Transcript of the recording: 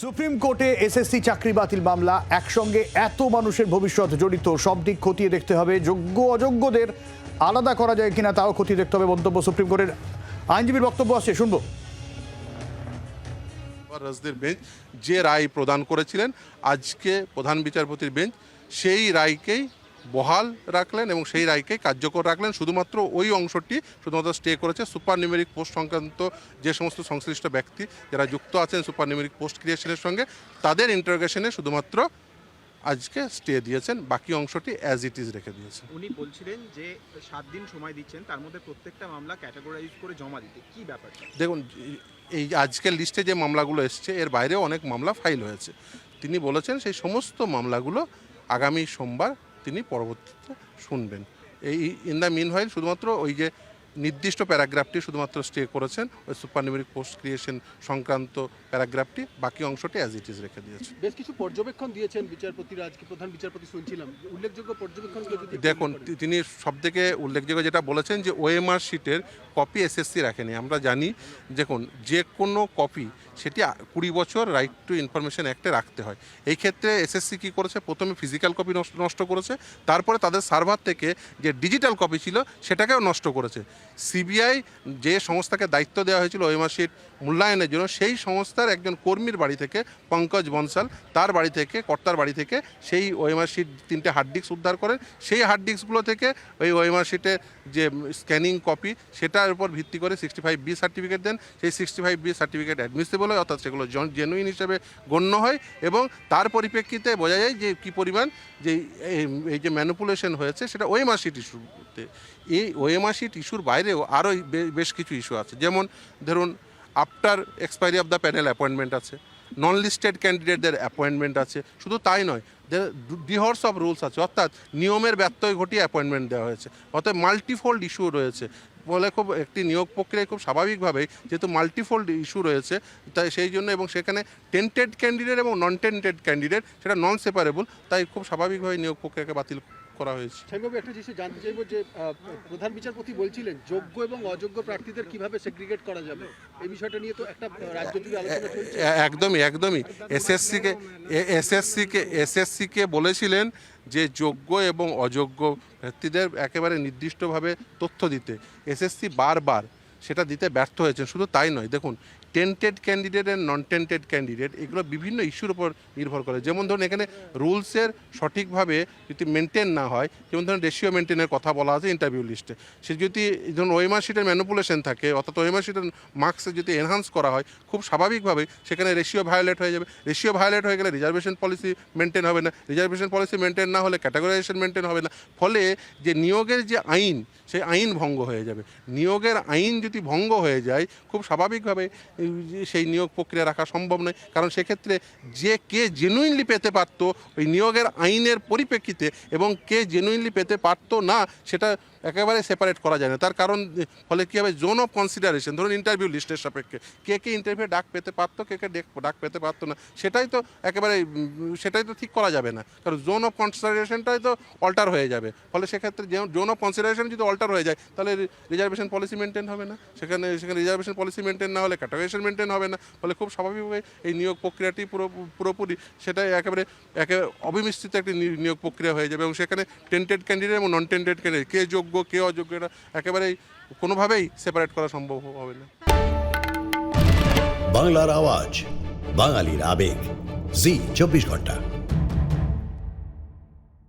Supreme কোর্টে SSC চাকরি বাতিল মামলা, একসঙ্গে এত মানুষের ভবিষ্যৎ জড়িত সব দিক খতিয়ে দেখতে হবে। যোগ্য, অযোগ্যদের আলাদা করা যায় কিনা তাও খতিয়ে দেখতে হবে মন্তব্য সুপ্রিম কোর্টের। আইনজীবীর বক্তব্য আছে, শুনব। রাজদের বেঞ্চ যে রায় প্রদান করেছিলেন, আজকে প্রধান বিচারপতির বেঞ্চ, সেই রায়কেই বহাল রাখলেন এবং সেই রায়কে কার্যকর রাখলেন। শুধুমাত্র ওই অংশটি শুধুমাত্র স্টে করেছে সুপার নিউমেরিক পোস্ট সংক্রান্ত যে সমস্ত সংশ্লিষ্ট ব্যক্তি যারা যুক্ত আছেন সুপার নিউমেরিক পোস্ট ক্রিয়েশনের সঙ্গে তাদের ইন্টারোগেশনে শুধুমাত্র আজকে স্টে দিয়েছেন বাকি অংশটি অ্যাজ ইট ইজ রেখে দিয়েছেন। উনি বলছিলেন যে সাত দিন সময় দিচ্ছেন তার মধ্যে প্রত্যেকটা মামলা ক্যাটাগরাইজ করে জমা দিতে। কি ব্যাপার? দেখুন এই আজকের লিস্টে যে মামলাগুলো এসছে এর বাইরেও অনেক মামলা ফাইল হয়েছে। তিনি বলেছেন সেই সমস্ত মামলাগুলো আগামী সোমবার তিনি পরবর্তীতে শুনবেন। এই ইন দ্য মিন হোয়াইল শুধুমাত্র ওই যে নির্দিষ্ট প্যারাগ্রাফটি শুধুমাত্র স্টে করেছেন ওই সুপার নিউমেরিক পোস্ট ক্রিয়েশন সংক্রান্ত প্যারাগ্রাফটি বাকি অংশটি অ্যাজ ইট ইজ রেখে দিয়েছে। বেশ কিছু পর্যবেক্ষণ দিয়েছেন বিচারপতিরা আজকে প্রধান বিচারপতি শুনছিলাম। উল্লেখযোগ্য পর্যবেক্ষণগুলো যদি দেখুন তিনি সবথেকে উল্লেখযোগ্য যেটা বলেছেন যে ওএমআর শিটের কপি এসএসসি রাখেনি। আমরা জানি দেখুন যে কোনো কপি সেটি কুড়ি বছর রাইট টু ইনফরমেশন অ্যাক্টে রাখতে হয়। এই ক্ষেত্রে এসএসসি কী করেছে? প্রথমে ফিজিক্যাল কপি নষ্ট করেছে, তারপরে তাদের সার্ভার থেকে যে ডিজিটাল কপি ছিল, সেটাকেও নষ্ট করেছে। সিবিআই যে সংস্থাকে দায়িত্ব দেওয়া হয়েছিল শিট মূল্যায়নের জন্য, সেই সংস্থার একজন কর্মীর বাড়ি থেকে পঙ্কজ বনসাল, তার বাড়ি থেকে, কর্তার বাড়ি থেকে সেই শিট তিনটে হার্ড ডিস্ক উদ্ধার করেন। সেই হার্ড ডিস্কগুলো থেকে ওই শিটের যে স্ক্যানিং কপি সেটার উপর ভিত্তি করে সিক্সটি ফাইভ বি সার্টিফিকেট দেন। সেই sixty five B certificate admissible হয় অর্থাৎ সেগুলো জেনুইন হিসেবে গণ্য হয় এবং তার পরিপ্রেক্ষিতে বোঝা যায় যে কী পরিমাণ যে এই- যে ম্যানুপুলেশন হয়েছে, সেটা ওএমআর শিট ইস্যুতে এই ওএমআর শিট ইস্যুর বাইরেও আরও বেশ কিছু ইস্যু আছে। যেমন ধরুন after expiry of the panel appointment আছে নন লিস্টেড ক্যান্ডিডেটদের অ্যাপয়েন্টমেন্ট আছে, শুধু তাই নয় ডিহর্স অফ রুলস আছে, অর্থাৎ নিয়মের ব্যত্যয় ঘটিয়ে অ্যাপয়েন্টমেন্ট দেওয়া হয়েছে অর্থাৎ মাল্টিফোল্ড ইস্যু রয়েছে। বলে খুব একটি নিয়োগ প্রক্রিয়ায় খুব স্বাভাবিকভাবেই যেহেতু মাল্টিফোল্ড ইস্যু রয়েছে, তাই সেই জন্য এবং সেখানে টেন্টেড ক্যান্ডিডেট এবং নন টেন্টেড ক্যান্ডিডেট সেটা নন সেপারেবল তাই খুব স্বাভাবিকভাবে নিয়োগ প্রক্রিয়াকে বাতিল করা হয়েছে। শাহিনবাবু একটা জিনিস জানতে চাইব যে প্রধান বিচারপতি বলছিলেন যোগ্য এবং অযোগ্য প্রার্থীদের কীভাবে সেগ্রিগেট করা যাবে? এই বিষয়টা নিয়ে তো একটা রাজ্য জুড়ে আলোচনা চলছে। একদমই একদমই। এসএসসিকে এসএসসিকে এসএসসিকে বলেছিলেন যে যোগ্য এবং অযোগ্য ব্যক্তিদের একেবারে নির্দিষ্টভাবে তথ্য দিতে। এসএসসি বারবার সেটা দিতে ব্যর্থ হয়েছে শুধু তাই নয়। দেখুন tainted candidate and non tainted candidate এগুলো বিভিন্ন ইস্যুর উপর নির্ভর করে। যেমন ধরুন, এখানে রুলসের সঠিকভাবে যদি মেনটেন না হয়, যেমন ধরুন রেশিও মেনটেনের কথা বলা আছে ইন্টারভিউ লিস্টে সে যদি, ধরুন, ওয়েমার শিটের ম্যানুপুলেশন থাকে, অর্থাৎ ওয়েমার শিটের মার্কসে যদি এনহান্স করা হয়, খুব স্বাভাবিকভাবে সেখানে রেশিও ভায়োলেট হয়ে যাবে। রেশিও ভায়োলেট হয়ে গেলে রিজার্ভেশন পলিসি মেনটেন হবে না। রিজার্ভেশন পলিসি মেনটেন না হলে ক্যাটাগরাইজেশন মেনটেন হবে না। ফলে যে নিয়োগের যে আইন, সেই আইন ভঙ্গ হয়ে যাবে। নিয়োগের আইন যদি ভঙ্গ হয়ে যায়, খুব স্বাভাবিকভাবে সেই নিয়োগ প্রক্রিয়া রাখা সম্ভব নয়। কারণ সেক্ষেত্রে যে কে জেনুইনলি পেতে পারত, ওই নিয়োগের আইনের পরিপ্রেক্ষিতে এবং কে জেনুইনলি পেতে পারতো না, সেটা একেবারে সেপারেট করা যায় না। তার কারণ ফলে কী হবে? জোন অফ কনসিডারেশন ধরুন ইন্টারভিউ লিস্টের সাপেক্ষে। কে কে ইন্টারভিউ ডাক পেতে পারতো, কে কে ডেক- পেতে পারতো না, সেটাই তো একেবারে সেটাই তো ঠিক করা যাবে না। কারণ জোন অফ কনসিডারেশনটাই তো অল্টার হয়ে যাবে। ফলে সেক্ষেত্রে জোন অফ কনসিডারেশন যদি অল্টার হয়ে যায়, তাহলে রিজার্ভেশন পলিসি মেনটেন হবে না। সেখানে সেখানে রিজার্ভেশন পলিসি মেনটেন না হলে ক্যাটাগরাইজেশন মেনটেন হবে না। ফলে খুব স্বাভাবিকভাবে এই নিয়োগ প্রক্রিয়াটি পুরো, পুরোপুরি সেটাই একেবারে, একে, অবিমিশ্রিত একটি নিয়োগ প্রক্রিয়া হয়ে যাবে। এবং সেখানে টেন্টেড ক্যান্ডিডেট এবং নন টেন্টেড ক্যান্ডিডেট কে যোগ্য, কে অযোগ্য, এটা একেবারেই কোনোভাবেই সেপারেট করা সম্ভব হবে না। বাংলার আওয়াজ, বাঙালির আবেগ, জি, চব্বিশ ঘণ্টা।